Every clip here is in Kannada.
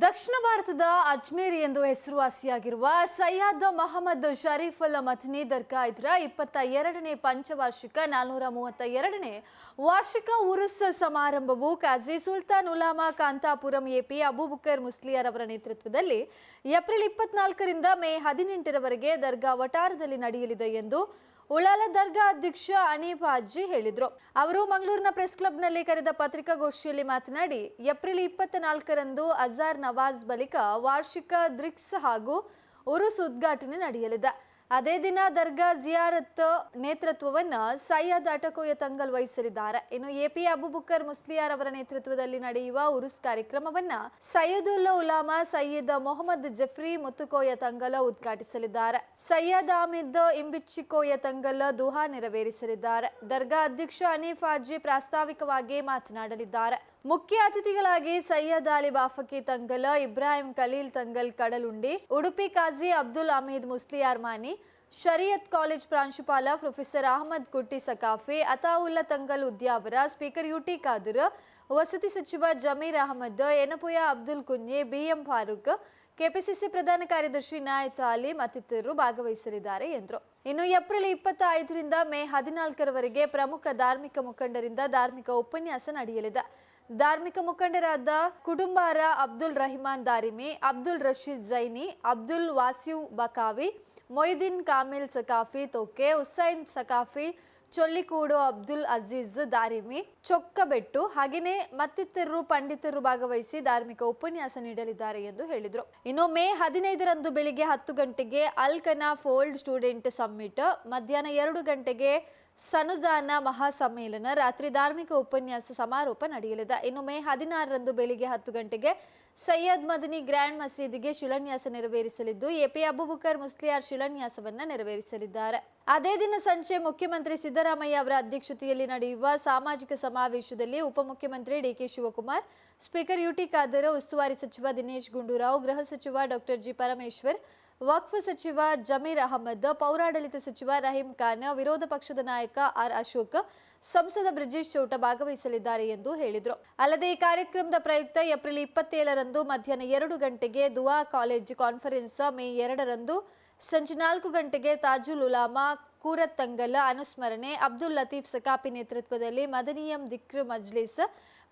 ದಕ್ಷಿಣ ಭಾರತದ ಅಜ್ಮೇರ್ ಎಂದು ಹೆಸರುವಾಸಿಯಾಗಿರುವ ಸಯ್ಯದ್ ಮಹಮ್ಮದ್ ಶರೀಫ್ ಅಲ್ ಮಥನಿ ದರ್ಗಾ ಇದರ ಇಪ್ಪತ್ತ ಎರಡನೇ ಪಂಚವಾರ್ಷಿಕ ನಾಲ್ನೂರ ಮೂವತ್ತ ಎರಡನೇ ವಾರ್ಷಿಕ ಉರುಸ್ ಸಮಾರಂಭವು ಕಾಜಿ ಸುಲ್ತಾನ್ ಉಲಾಮಾ ಕಾಂತಾಪುರಂ ಎಪಿ ಅಬೂಬುಕರ್ ಮುಸ್ಲಿಯರ್ ಅವರ ನೇತೃತ್ವದಲ್ಲಿ ಏಪ್ರಿಲ್ ಇಪ್ಪತ್ನಾಲ್ಕರಿಂದ ಮೇ ಹದಿನೆಂಟರವರೆಗೆ ದರ್ಗಾ ವಟಾರದಲ್ಲಿ ನಡೆಯಲಿದೆ ಎಂದು ಉಳಾಲ ದರ್ಗಾ ಅಧ್ಯಕ್ಷ ಅನೀಫ್ ಹಾಜಿ ಹೇಳಿದ್ರು. ಅವರು ಮಂಗಳೂರಿನ ಪ್ರೆಸ್ ಕ್ಲಬ್ನಲ್ಲಿ ಕರೆದ ಪತ್ರಿಕಾಗೋಷ್ಠಿಯಲ್ಲಿ ಮಾತನಾಡಿ, ಏಪ್ರಿಲ್ ಇಪ್ಪತ್ತ ನಾಲ್ಕರಂದು ಅಜಾರ್ ನವಾಜ್ ಬಳಿಕ ವಾರ್ಷಿಕ ದ್ರಿಕ್ಸ್ ಹಾಗೂ ಉರುಸ್ ಉದ್ಘಾಟನೆ ನಡೆಯಲಿದೆ. ಅದೇ ದಿನ ದರ್ಗಾ ಜಿಯಾರತ್ ನೇತೃತ್ವವನ್ನು ಸಯ್ಯದ್ ಅಟಕೋಯ ತಂಗಲ್ ವಹಿಸಲಿದ್ದಾರೆ. ಇನ್ನು ಎಪಿ ಅಬುಬುಕರ್ ಮುಸ್ಲಿಯಾರ್ ಅವರ ನೇತೃತ್ವದಲ್ಲಿ ನಡೆಯುವ ಉರುಸ್ ಕಾರ್ಯಕ್ರಮವನ್ನ ಸೈಯದುಲ್ಲಾ ಉಲಾಮಾ ಸಯ್ಯದ್ ಮೊಹಮ್ಮದ್ ಜಫ್ರಿ ಮುತ್ತುಕೋಯ ತಂಗಲ ಉದ್ಘಾಟಿಸಲಿದ್ದಾರೆ. ಸಯ್ಯದ್ ಆಮಿದ್ ಇಂಬಿಚ್ಚಿಕೋಯ ತಂಗಲ್ ದುಹಾ ನೆರವೇರಿಸಲಿದ್ದಾರೆ. ದರ್ಗಾ ಅಧ್ಯಕ್ಷ ಅನೀಫ್ ಆಜಿ ಪ್ರಾಸ್ತಾವಿಕವಾಗಿ ಮಾತನಾಡಲಿದ್ದಾರೆ. ಮುಖ್ಯ ಅತಿಥಿಗಳಾಗಿ ಸಯ್ಯದ್ ಅಲಿ ಬಾಫಕಿ ತಂಗಲ್, ಇಬ್ರಾಹಿಂ ಖಲೀಲ್ ತಂಗಲ್ ಕಡಲುಂಡಿ, ಉಡುಪಿ ಕಾಜಿ ಅಬ್ದುಲ್ ಅಮೀದ್ ಮುಸ್ಲಿಯಾರ್ ಮಾನಿ ಶರಿಯತ್ ಕಾಲೇಜ್ ಪ್ರಾಂಶುಪಾಲ professor Ahmed Kutty Saqafi, Athaulla Thangal Udyavara, speaker UT Khader, ವಸತಿ ಸಚಿವ ಜಮೀರ್ ಅಹಮದ್, ಎನಪುಯ ಅಬ್ದುಲ್ ಕುಂಜಿ ಬಿಎಂ ಫಾರೂಕ್, ಕೆಪಿಸಿಸಿ ಪ್ರಧಾನ ಕಾರ್ಯದರ್ಶಿ ನಾಯತ್ ಅಲಿ ಮತ್ತಿತರರು ಭಾಗವಹಿಸಲಿದ್ದಾರೆ ಎಂದರು. ಇನ್ನು ಏಪ್ರಿಲ್ ಇಪ್ಪತ್ತ ಐದರಿಂದ ಮೇ ಹದಿನಾಲ್ಕರವರೆಗೆ ಪ್ರಮುಖ ಧಾರ್ಮಿಕ ಮುಖಂಡರಿಂದ ಧಾರ್ಮಿಕ ಉಪನ್ಯಾಸ ನಡೆಯಲಿದೆ. ಧಾರ್ಮಿಕ ಮುಖಂಡರಾದ ಕುಟುಂಬಾರ ಅಬ್ದುಲ್ ರಹಿಮಾನ್ ದಾರಿಮಿ, ಅಬ್ದುಲ್ ರಶೀದ್ ಜೈನಿ, ಅಬ್ದುಲ್ ವಾಸಿವ್ ಬಕಾವಿ, ಮೊಯ್ದೀನ್ ಕಾಮಿಲ್ ಸಕಾಫಿ, ತೊಕ್ಕೆ, ಹುಸೈನ್ ಸಕಾಫಿ, ಚೊಲ್ಲಿಕೂಡು ಅಬ್ದುಲ್ ಅಜೀಜ್ ದಾರಿಮಿ, ಚೊಕ್ಕಬೆಟ್ಟು ಹಾಗೆಯೇ ಮತ್ತಿತರರು ಪಂಡಿತರು ಭಾಗವಹಿಸಿ ಧಾರ್ಮಿಕ ಉಪನ್ಯಾಸ ನೀಡಲಿದ್ದಾರೆ ಎಂದು ಹೇಳಿದರು. ಇನ್ನು ಮೇ ಹದಿನೈದರಂದು ಬೆಳಿಗ್ಗೆ ಹತ್ತು ಗಂಟೆಗೆ ಅಲ್ಕನಾ ಫೋಲ್ಡ್ ಸ್ಟೂಡೆಂಟ್ ಸಮ್ಮಿಟ್, ಮಧ್ಯಾಹ್ನ ಎರಡು ಗಂಟೆಗೆ ಸನುದಾನ ಮಹಾಸಮ್ಮೇಳನ, ರಾತ್ರಿ ಧಾರ್ಮಿಕ ಉಪನ್ಯಾಸ ಸಮಾರೋಪ ನಡೆಯಲಿದೆ. ಇನ್ನು ಮೇ ಹದಿನಾರರಂದು ಬೆಳಿಗ್ಗೆ ಹತ್ತು ಗಂಟೆಗೆ ಸೈಯದ್ ಮದನಿ ಗ್ರ್ಯಾಂಡ್ ಮಸೀದಿಗೆ ಶಿಲಾನ್ಯಾಸ ನೆರವೇರಿಸಲಿದ್ದು ಎಪಿ ಅಬುಬುಕರ್ ಮುಸ್ಲಿಯಾರ್ ಶಿಲಾನ್ಯಾಸವನ್ನು ನೆರವೇರಿಸಲಿದ್ದಾರೆ. ಅದೇ ದಿನ ಸಂಜೆ ಮುಖ್ಯಮಂತ್ರಿ ಸಿದ್ದರಾಮಯ್ಯ ಅವರ ಅಧ್ಯಕ್ಷತೆಯಲ್ಲಿ ನಡೆಯುವ ಸಾಮಾಜಿಕ ಸಮಾವೇಶದಲ್ಲಿ ಉಪಮುಖ್ಯಮಂತ್ರಿ DK Shivakumar, speaker UT Khader, ಉಸ್ತುವಾರಿ ಸಚಿವ ದಿನೇಶ್ ಗುಂಡೂರಾವ್, ಗೃಹ ಸಚಿವ ಡಾಕ್ಟರ್ ಜಿ ಪರಮೇಶ್ವರ್ ವಕ್ಫ್ ಸಚಿವ ಜಮೀರ್ ಅಹಮದ್, ಪೌರಾಡಳಿತ ಸಚಿವ ರಹೀಂ ಖಾನ್, ವಿರೋಧ ಪಕ್ಷದ ನಾಯಕ ಆರ್ ಅಶೋಕ್, ಸಂಸದ ಬ್ರಿಜೇಶ್ ಚೌಟ ಭಾಗವಹಿಸಲಿದ್ದಾರೆ ಎಂದು ಹೇಳಿದರು. ಅಲ್ಲದೆ ಈ ಕಾರ್ಯಕ್ರಮದ ಪ್ರಯುಕ್ತ ಏಪ್ರಿಲ್ ಇಪ್ಪತ್ತೇಳರಂದು ಮಧ್ಯಾಹ್ನ ಎರಡು ಗಂಟೆಗೆ ದುವಾ ಕಾಲೇಜ್ ಕಾನ್ಫರೆನ್ಸ್, ಮೇ ಎರಡರಂದು ಸಂಜೆ ನಾಲ್ಕು ಗಂಟೆಗೆ ತಾಜುಲ್ ಉಲಾಮಾ, ಕೂರತ್ತಂಗಲ್ ಅನುಸ್ಮರಣೆ, ಅಬ್ದುಲ್ ಲತೀಫ್ ಸಕಾಪಿ ನೇತೃತ್ವದಲ್ಲಿ ಮದನಿಯಂ ದಿಕ್ರ್ ಮಜ್ಲಿಸ್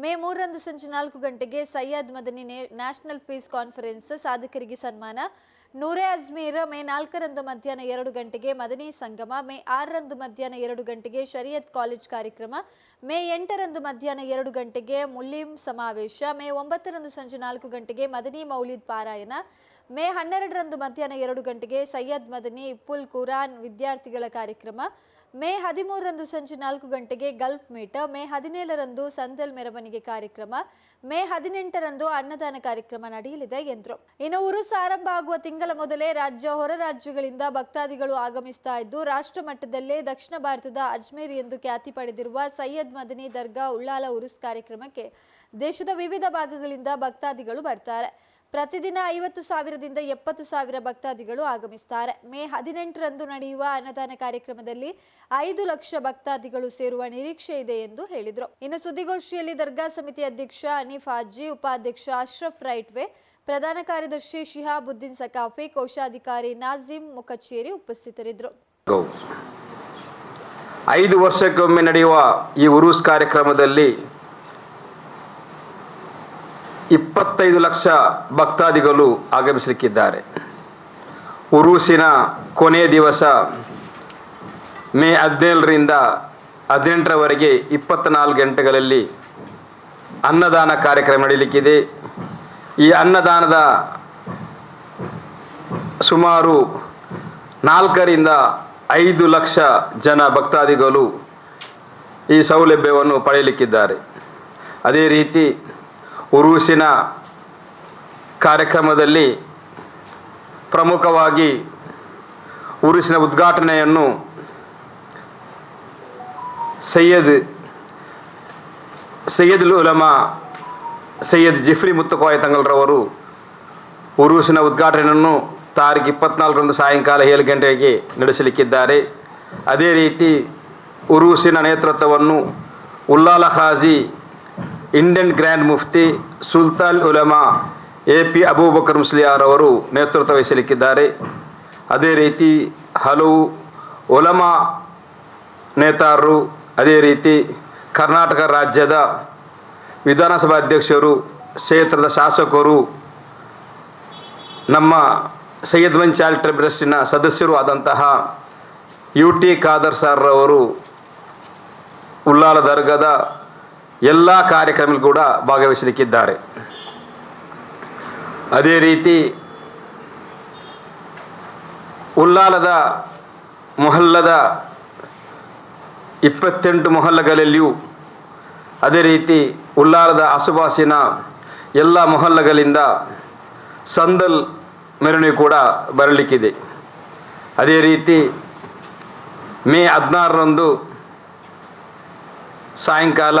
ಮೇ ಮೂರರಂದು ಸಂಜೆ ನಾಲ್ಕು ಗಂಟೆಗೆ Syed Madani national peace conference ಸಾಧಕರಿಗೆ ಸನ್ಮಾನ. ನೂರೇ ಅಜ್ಮೀರ್ ಮೇ ನಾಲ್ಕರಂದು ಮಧ್ಯಾಹ್ನ ಎರಡು ಗಂಟೆಗೆ ಮದನಿ ಸಂಗಮ, ಮೇ ಆರರಂದು ಮಧ್ಯಾಹ್ನ ಎರಡು ಗಂಟೆಗೆ ಶರಿಯತ್ ಕಾಲೇಜ್ ಕಾರ್ಯಕ್ರಮ, ಮೇ ಎಂಟರಂದು ಮಧ್ಯಾಹ್ನ ಎರಡು ಗಂಟೆಗೆ ಮುಲ್ಲಿಂ ಸಮಾವೇಶ, ಮೇ ಒಂಬತ್ತರಂದು ಸಂಜೆ ನಾಲ್ಕು ಗಂಟೆಗೆ ಮದನಿ ಮೌಲಿದ್ ಪಾರಾಯಣ, ಮೇ ಹನ್ನೆರಡರಂದು ಮಧ್ಯಾಹ್ನ ಎರಡು ಗಂಟೆಗೆ ಸಯ್ಯದ್ ಮದನಿ ಇಪ್ಪುಲ್ ಕುರಾನ್ ವಿದ್ಯಾರ್ಥಿಗಳ ಕಾರ್ಯಕ್ರಮ ಮೇ ಹದಿಮೂರರಂದು ಸಂಜೆ ನಾಲ್ಕು ಗಂಟೆಗೆ ಗಲ್ಫ್ ಮೀಟ್ ಮೇ ಹದಿನೇಳರಂದು ಸಂದಲ್ ಮೆರವಣಿಗೆ ಕಾರ್ಯಕ್ರಮ, ಮೇ ಹದಿನೆಂಟರಂದು ಅನ್ನದಾನ ಕಾರ್ಯಕ್ರಮ ನಡೆಯಲಿದೆ ಎಂದರು. ಇನ್ನು ಉರುಸ್ ಆರಂಭ ಆಗುವ ತಿಂಗಳ ಮೊದಲೇ ರಾಜ್ಯ ಹೊರ ರಾಜ್ಯಗಳಿಂದ ಭಕ್ತಾದಿಗಳು ಆಗಮಿಸ್ತಾ ಇದ್ದು ರಾಷ್ಟ್ರ ಮಟ್ಟದಲ್ಲೇ ದಕ್ಷಿಣ ಭಾರತದ ಅಜ್ಮೇರ್ ಎಂದು ಖ್ಯಾತಿ ಪಡೆದಿರುವ ಸೈಯದ್ ಮದನಿ ದರ್ಗಾ ಉಳ್ಳಾಲ ಉರುಸ್ ಕಾರ್ಯಕ್ರಮಕ್ಕೆ ದೇಶದ ವಿವಿಧ ಭಾಗಗಳಿಂದ ಭಕ್ತಾದಿಗಳು ಬರ್ತಾರೆ. ಪ್ರತಿದಿನ ಐವತ್ತು ಸಾವಿರದಿಂದ ಎಪ್ಪತ್ತು ಸಾವಿರ ಭಕ್ತಾದಿಗಳು ಆಗಮಿಸುತ್ತಾರೆ ಮೇ ಹದಿನೆಂಟರಂದು ನಡೆಯುವ ಅನ್ನದಾನ ಕಾರ್ಯಕ್ರಮದಲ್ಲಿ ಐದು ಲಕ್ಷ ಭಕ್ತಾದಿಗಳು ಸೇರುವ ನಿರೀಕ್ಷೆ ಇದೆ ಎಂದು ಹೇಳಿದರು. ಇನ್ನು ಸುದ್ದಿಗೋಷ್ಠಿಯಲ್ಲಿ ದರ್ಗಾ ಸಮಿತಿ ಅಧ್ಯಕ್ಷ ಅನೀಫ್ ಹಾಜಿ, ಉಪಾಧ್ಯಕ್ಷ ಅಶ್ರಫ್ ರೈಟ್ವೆ, ಪ್ರಧಾನ ಕಾರ್ಯದರ್ಶಿ ಶಿಹಾಬುದ್ದೀನ್ ಸಕಾಫಿ ಕೋಶಾಧಿಕಾರಿ ನಾಜಿಮ್ ಮುಖಚೇರಿ ಉಪಸ್ಥಿತರಿದ್ದರು. ಐದು ವರ್ಷಕ್ಕೊಮ್ಮೆ ನಡೆಯುವ ಈ ಉರುಸ್ ಕಾರ್ಯಕ್ರಮದಲ್ಲಿ ಇಪ್ಪತ್ತೈದು ಲಕ್ಷ ಭಕ್ತಾದಿಗಳು ಆಗಮಿಸಲಿಕ್ಕಿದ್ದಾರೆ. ಉರುಸಿನ ಕೊನೆಯ ದಿವಸ ಮೇ ಹದಿನೇಳರಿಂದ ಹದಿನೆಂಟರವರೆಗೆ ಇಪ್ಪತ್ತ್ನಾಲ್ಕು ಗಂಟೆಗಳಲ್ಲಿ ಅನ್ನದಾನ ಕಾರ್ಯಕ್ರಮ ನಡೆಯಲಿಕ್ಕಿದೆ ಈ ಅನ್ನದಾನದ ಸುಮಾರು ನಾಲ್ಕರಿಂದ ಐದು ಲಕ್ಷ ಜನ ಭಕ್ತಾದಿಗಳು ಈ ಸೌಲಭ್ಯವನ್ನು ಪಡೆಯಲಿಕ್ಕಿದ್ದಾರೆ. ಅದೇ ರೀತಿ ಉರುಸಿನ ಕಾರ್ಯಕ್ರಮದಲ್ಲಿ ಪ್ರಮುಖವಾಗಿ ಉರುಸಿನ ಉದ್ಘಾಟನೆಯನ್ನು ಸೈಯದ್ ಸೈಯದ್ ಉಲಮಾ ಸೈಯದ್ ಜಿಫ್ರಿ ಮುತ್ತಕೋಯ ತಂಗಲ್ರವರು ಉರುಸಿನ ಉದ್ಘಾಟನೆಯನ್ನು ತಾರೀಕು ಇಪ್ಪತ್ನಾಲ್ಕರಂದು ಸಾಯಂಕಾಲ ಏಳು ಗಂಟೆಗೆ ನಡೆಸಲಿಕ್ಕಿದ್ದಾರೆ. ಅದೇ ರೀತಿ ಉರುಸಿನ ನೇತೃತ್ವವನ್ನು ಉಲ್ಲಾಲ ಖಾಜಿ ಇಂಡಿಯನ್ ಗ್ರ್ಯಾಂಡ್ ಮುಫ್ತಿ ಸುಲ್ತಾನ್ ಉಲಮಾ ಎ ಪಿ ಅಬೂಬಕರ್ ಮುಸ್ಲಿಯಾರ್ ಅವರು ನೇತೃತ್ವ ವಹಿಸಲಿಕ್ಕಿದ್ದಾರೆ. ಅದೇ ರೀತಿ ಹಲವು ಉಲಮಾ ನೇತಾರರು, ಅದೇ ರೀತಿ ಕರ್ನಾಟಕ ರಾಜ್ಯದ ವಿಧಾನಸಭಾ ಅಧ್ಯಕ್ಷರು, ಕ್ಷೇತ್ರದ ಶಾಸಕರು, ನಮ್ಮ ಸೈಯದ್ ಮನ್ ಚಾರಿಟಬಲ್ ಟ್ರಸ್ಟಿನ ಸದಸ್ಯರು ಆದಂತಹ ಯು ಟಿ ಖಾದರ್ ಸರ್ರವರು ಉಳ್ಳಾಲ ದರ್ಗದ ಎಲ್ಲ ಕಾರ್ಯಕ್ರಮ ಕೂಡ ಭಾಗವಹಿಸಲಿಕ್ಕಿದ್ದಾರೆ. ಅದೇ ರೀತಿ ಉಲ್ಲಾಲದ ಮೊಹಲ್ಲದ ಇಪ್ಪತ್ತೆಂಟು ಮೊಹಲ್ಲಗಳಲ್ಲಿಯೂ ಅದೇ ರೀತಿ ಉಲ್ಲಾಲದ ಆಸುಪಾಸಿನ ಎಲ್ಲ ಮೊಹಲ್ಲಗಳಿಂದ ಸಂದಲ್ ಮೆರವಣಿಗೆ ಕೂಡ ಬರಲಿಕ್ಕಿದೆ. ಅದೇ ರೀತಿ ಮೇ ಹದಿನಾರರಂದು ಸಾಯಂಕಾಲ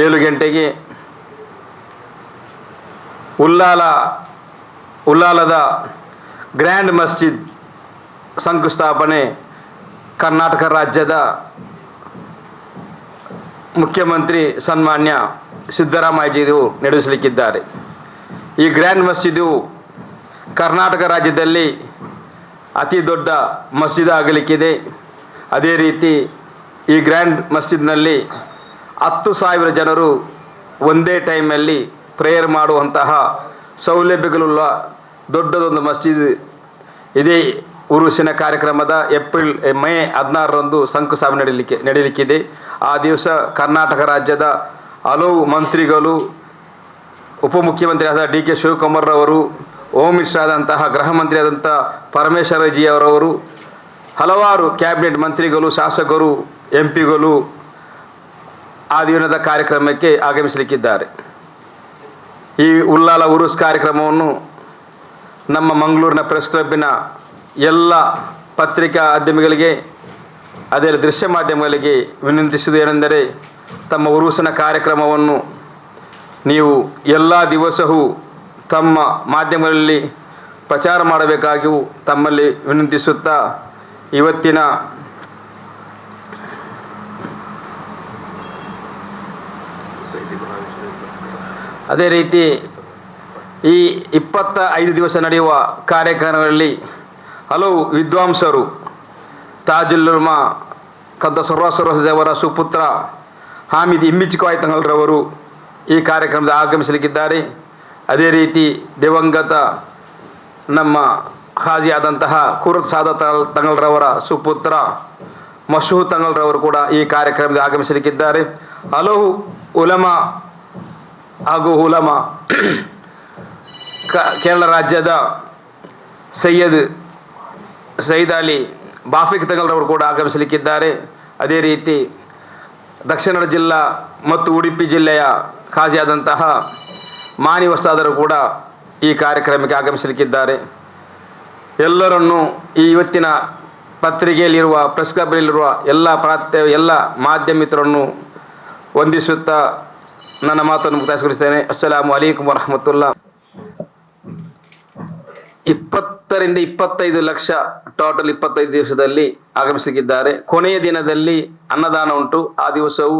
ಏಳು ಗಂಟೆಗೆ ಉಲ್ಲಾಲ, ಉಲ್ಲಾಲದ ಗ್ರ್ಯಾಂಡ್ ಮಸ್ಜಿದ್ ಶಂಕುಸ್ಥಾಪನೆ ಕರ್ನಾಟಕ ರಾಜ್ಯದ ಮುಖ್ಯಮಂತ್ರಿ ಸನ್ಮಾನ್ಯ ಸಿದ್ದರಾಮಯ್ಯಜಿಯವರು ನಡೆಸಲಿಕ್ಕಿದ್ದಾರೆ. ಈ ಗ್ರ್ಯಾಂಡ್ ಮಸ್ಜಿದು ಕರ್ನಾಟಕ ರಾಜ್ಯದಲ್ಲಿ ಅತಿ ದೊಡ್ಡ ಮಸ್ಜಿದ್ ಆಗಲಿಕ್ಕಿದೆ. ಅದೇ ರೀತಿ ಈ ಗ್ರ್ಯಾಂಡ್ ಮಸ್ಜಿದ್ನಲ್ಲಿ ಹತ್ತು ಸಾವಿರ ಜನರು ಒಂದೇ ಟೈಮಲ್ಲಿ ಪ್ರೇಯರ್ ಮಾಡುವಂತಹ ಸೌಲಭ್ಯಗಳುಳ್ಳ ದೊಡ್ಡದೊಂದು ಮಸ್ಜಿದ್ ಇದೇ ಉರುಸಿನ ಕಾರ್ಯಕ್ರಮದ ಏಪ್ರಿಲ್, ಮೇ ಹದಿನಾರರಂದು ಶಂಕುಸ್ಥಾಪನೆ ನಡೀಲಿಕ್ಕೆ, ನಡೀಲಿಕ್ಕಿದೆ. ಆ ದಿವಸ ಕರ್ನಾಟಕ ರಾಜ್ಯದ ಹಲವು ಮಂತ್ರಿಗಳು ಉಪಮುಖ್ಯಮಂತ್ರಿಯಾದ ಡಿ ಕೆ ಶಿವಕುಮಾರ್ ಅವರು ಹೋಮ್ ಮಿನಿಸ್ಟರ್ ಆದಂತಹ ಗೃಹ ಮಂತ್ರಿಯಾದಂಥ ಪರಮೇಶ್ವರ ಪರಮೇಶ್ವರಜಿ ಅವರವರು, ಹಲವಾರು ಕ್ಯಾಬಿನೆಟ್ ಮಂತ್ರಿಗಳು, ಶಾಸಕರು, ಎಂ ಪಿಗಳು ಆ ದಿನದ ಕಾರ್ಯಕ್ರಮಕ್ಕೆ ಆಗಮಿಸಲಿಕ್ಕಿದ್ದಾರೆ. ಈ ಉಲ್ಲಾಲ ಉರುಸ್ ಕಾರ್ಯಕ್ರಮವನ್ನು ನಮ್ಮ ಮಂಗಳೂರಿನ ಪ್ರೆಸ್ ಕ್ಲಬ್ಬಿನ ಎಲ್ಲ ಪತ್ರಿಕಾ ಮಾಧ್ಯಮಗಳಿಗೆ ಅದೇ ದೃಶ್ಯ ಮಾಧ್ಯಮಗಳಿಗೆ ವಿನಂತಿಸುವುದು ಏನೆಂದರೆ, ತಮ್ಮ ಉರುಸಿನ ಕಾರ್ಯಕ್ರಮವನ್ನು ನೀವು ಎಲ್ಲ ದಿವಸವೂ ತಮ್ಮ ಮಾಧ್ಯಮಗಳಲ್ಲಿ ಪ್ರಚಾರ ಮಾಡಬೇಕಾಗಿಯೂ ತಮ್ಮಲ್ಲಿ ವಿನಂತಿಸುತ್ತಾ ಇವತ್ತಿನ ಅದೇ ರೀತಿ ಈ ಇಪ್ಪತ್ತ ಐದು ದಿವಸ ನಡೆಯುವ ಕಾರ್ಯಕ್ರಮಗಳಲ್ಲಿ ಹಲವು ವಿದ್ವಾಂಸರು ತಾಜುಲ್ಲುರ್ಮ ಕದ್ದ ಸರ್ವಸರ್ವಸದವರ ಸುಪುತ್ರ ಹಾಮಿದ್ ಇಮ್ಮಿಚಿಕಾಯ್ ತಂಗಲ್ರವರು ಈ ಕಾರ್ಯಕ್ರಮದ ಆಗಮಿಸಲಿಕ್ಕಿದ್ದಾರೆ. ಅದೇ ರೀತಿ ದಿವಂಗತ ನಮ್ಮ ಹಾಜಿ ಆದಂತಹ ಕುರತ್ ಸಾದ ತಂಗಲ್ರವರ ಸುಪುತ್ರ ಮಶೂ ತಂಗಲ್ರವರು ಕೂಡ ಈ ಕಾರ್ಯಕ್ರಮದ ಆಗಮಿಸಲಿಕ್ಕಿದ್ದಾರೆ. ಹಲವು ಉಲಮ ಹಾಗೂ ಹುಲಮ ಕೇರಳ ರಾಜ್ಯದ ಸೈಯದ್ ಸೈದ್ ಅಲಿ ಬಾಫಿಕ್ ತಂಗಲ್ರವರು ಕೂಡ ಆಗಮಿಸಲಿಕ್ಕಿದ್ದಾರೆ. ಅದೇ ರೀತಿ ದಕ್ಷಿಣ ಜಿಲ್ಲಾ ಮತ್ತು ಉಡುಪಿ ಜಿಲ್ಲೆಯ ಖಾಜಿಯಾದಂತಹ ಮಾನಿ ವಸ್ತಾದರು ಕೂಡ ಈ ಕಾರ್ಯಕ್ರಮಕ್ಕೆ ಆಗಮಿಸಲಿಕ್ಕಿದ್ದಾರೆ. ಎಲ್ಲರನ್ನು ಈ ಇವತ್ತಿನ ಪತ್ರಿಕೆಯಲ್ಲಿರುವ ಪ್ರೆಸ್ ಕ್ಲಬ್ನಲ್ಲಿರುವ ಎಲ್ಲ ಪ್ರಾತ್ಯ ಎಲ್ಲ ಮಾಧ್ಯಮಿತರನ್ನು ವಂದಿಸುತ್ತಾ ನನ್ನ ಮಾತನ್ನು ಮುಕ್ತಾಯಗೊಳಿಸ್ತೇನೆ. ಅಸ್ಸಲಾಮು ಅಲೈಕುಮ್ ವರಹಮತುಲ್ಲಾ. ಇಪ್ಪತ್ತರಿಂದ ಇಪ್ಪತ್ತೈದು ಲಕ್ಷ, ಟೋಟಲ್ ಇಪ್ಪತ್ತೈದು ದಿವಸದಲ್ಲಿ ಆಗಮಿಸುತ್ತಿದ್ದಾರೆ ಕೊನೆಯ ದಿನದಲ್ಲಿ ಅನ್ನದಾನ ಉಂಟು. ಆ ದಿವಸವು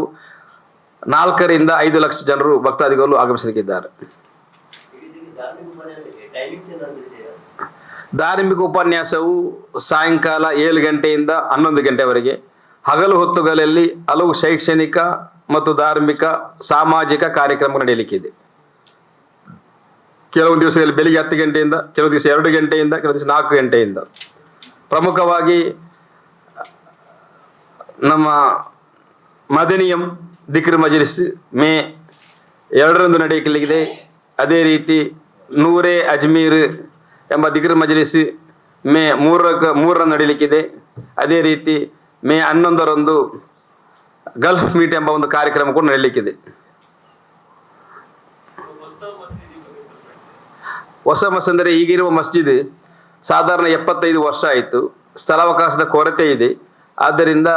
ನಾಲ್ಕರಿಂದ ಐದು ಲಕ್ಷ ಜನರು ಭಕ್ತಾದಿಗಳು ಆಗಮಿಸಲಿಕ್ಕಿದ್ದಾರೆ ಧಾರ್ಮಿಕ ಉಪನ್ಯಾಸವು ಸಾಯಂಕಾಲ ಏಳು ಗಂಟೆಯಿಂದ ಹನ್ನೊಂದು ಗಂಟೆವರೆಗೆ. ಹಗಲು ಹೊತ್ತುಗಳಲ್ಲಿ ಹಲವು ಶೈಕ್ಷಣಿಕ ಮತ್ತು ಧಾರ್ಮಿಕ, ಸಾಮಾಜಿಕ ಕಾರ್ಯಕ್ರಮ ನಡೆಯಲಿಕ್ಕಿದೆ. ಕೆಲವು ದಿವಸದಲ್ಲಿ ಬೆಳಿಗ್ಗೆ ಹತ್ತು ಗಂಟೆಯಿಂದ, ಕೆಲವು ದಿವಸ ಎರಡು ಗಂಟೆಯಿಂದ, ಕೆಲವು ದಿವಸ ನಾಲ್ಕು ಗಂಟೆಯಿಂದ. ಪ್ರಮುಖವಾಗಿ, ನಮ್ಮ ಮದನಿಯಂ ದಿಕ್ರ ಮಜಲಿಸ್ ಮೇ ಎರಡರಂದು ನಡೆಯಲಿದೆ ಅದೇ ರೀತಿ ನೂರೇ ಅಜ್ಮೀರ್ ಎಂಬ ದಿಗ್ರ ಮಜಲಿಸ್ ಮೇ ಮೂರಕ್ಕೆ, ಮೂರರಂದು ನಡೆಯಲಿಕ್ಕಿದೆ. ಅದೇ ರೀತಿ ಮೇ ಹನ್ನೊಂದರಂದು ಗಲ್ಫ್ ಮೀಟ್ ಎಂಬ ಒಂದು ಕಾರ್ಯಕ್ರಮ ಕೂಡ ನಡೀಲಿಕ್ಕಿದೆ. ಹೊಸ ಮಸ್ ಅಂದರೆ ಈಗಿರುವ ಮಸ್ಜಿದ್ ಸಾಧಾರಣ ಎಪ್ಪತ್ತೈದು ವರ್ಷ ಆಯಿತು. ಸ್ಥಳಾವಕಾಶದ ಕೊರತೆ ಇದೆ. ಆದ್ದರಿಂದ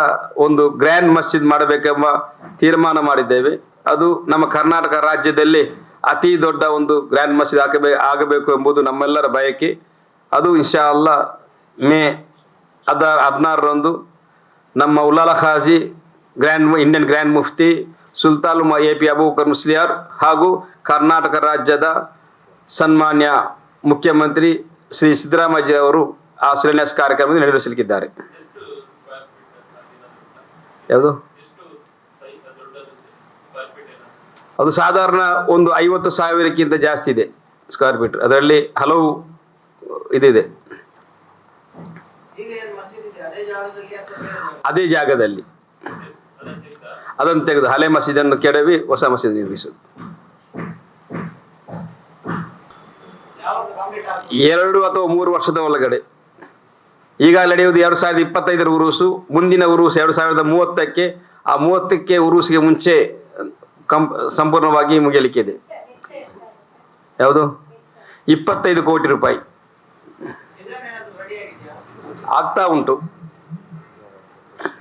ಒಂದು ಗ್ರ್ಯಾಂಡ್ ಮಸ್ಜಿದ್ ಮಾಡಬೇಕೆಂಬ ತೀರ್ಮಾನ ಮಾಡಿದ್ದೇವೆ. ಅದು ನಮ್ಮ ಕರ್ನಾಟಕ ರಾಜ್ಯದಲ್ಲಿ ಅತಿ ದೊಡ್ಡ ಒಂದು ಗ್ರ್ಯಾಂಡ್ ಮಸ್ಜಿದ್ ಹಾಕಬೇ ಆಗಬೇಕು ಎಂಬುದು ನಮ್ಮೆಲ್ಲರ ಬಯಕೆ. ಅದು ಇನ್ಶಾ ಅಲ್ಲ ಮೇ ಹದ ಹದಿನಾರರಂದು ನಮ್ಮ ಉಲಾಲ ಖಾಜಿ ಗ್ರ್ಯಾಂಡ್ ಇಂಡಿಯನ್ ಗ್ರ್ಯಾಂಡ್ ಮುಫ್ತಿ ಸುಲ್ತಾನ್ ಎ ಪಿ ಅಬೂಬಕರ್ ಮುಸ್ಲಿಯಾರ್ ಹಾಗೂ ಕರ್ನಾಟಕ ರಾಜ್ಯದ ಸನ್ಮಾನ್ಯ ಮುಖ್ಯಮಂತ್ರಿ ಶ್ರೀ ಸಿದ್ದರಾಮಯ್ಯ ಅವರು ಆ ಶಿಲಾನ್ಯಾಸ ಕಾರ್ಯಕ್ರಮದಲ್ಲಿ ನೆರವೇರಿಸಲಿಕ್ಕಿದ್ದಾರೆ ಯಾವುದು? ಅದು ಸಾಧಾರಣ ಒಂದು ಐವತ್ತು ಸಾವಿರಕ್ಕಿಂತ ಜಾಸ್ತಿ ಇದೆ ಸ್ಕ್ವೇರ್ ಫೀಟ್ ಅದರಲ್ಲಿ ಹಲವು ಇದಿದೆ. ಅದೇ ಜಾಗದಲ್ಲಿ ಅಥವಾ ಬೇರೆ ಜಾಗ? ಅದೇ ಜಾಗದಲ್ಲಿ ಅದನ್ನು ತೆಗೆದು ಹಳೆ ಮಸೀದಿಯನ್ನು ಕೆಡವಿ ಹೊಸ ಮಸೀದಿ ಆಗ್ತದೆ ಎರಡು ಅಥವಾ ಮೂರು ವರ್ಷದ ಒಳಗಡೆ. ಈಗ ನಡೆಯುವುದು ಎರಡು ಸಾವಿರದ ಇಪ್ಪತ್ತೈದರ ಉರುಸು. ಮುಂದಿನ ಉರುಸು ಎರಡು ಸಾವಿರದ ಮೂವತ್ತಕ್ಕೆ. ಆ ಮೂವತ್ತಕ್ಕೆ ಉರುಸಿಗೆ ಮುಂಚೆ ಸಂಪೂರ್ಣವಾಗಿ ಮುಗಿಯಲಿಕ್ಕಿದೆ ಯಾವುದು? ಇಪ್ಪತ್ತೈದು ಕೋಟಿ ರೂಪಾಯಿ. ಆಗ್ತಾ ಉಂಟು.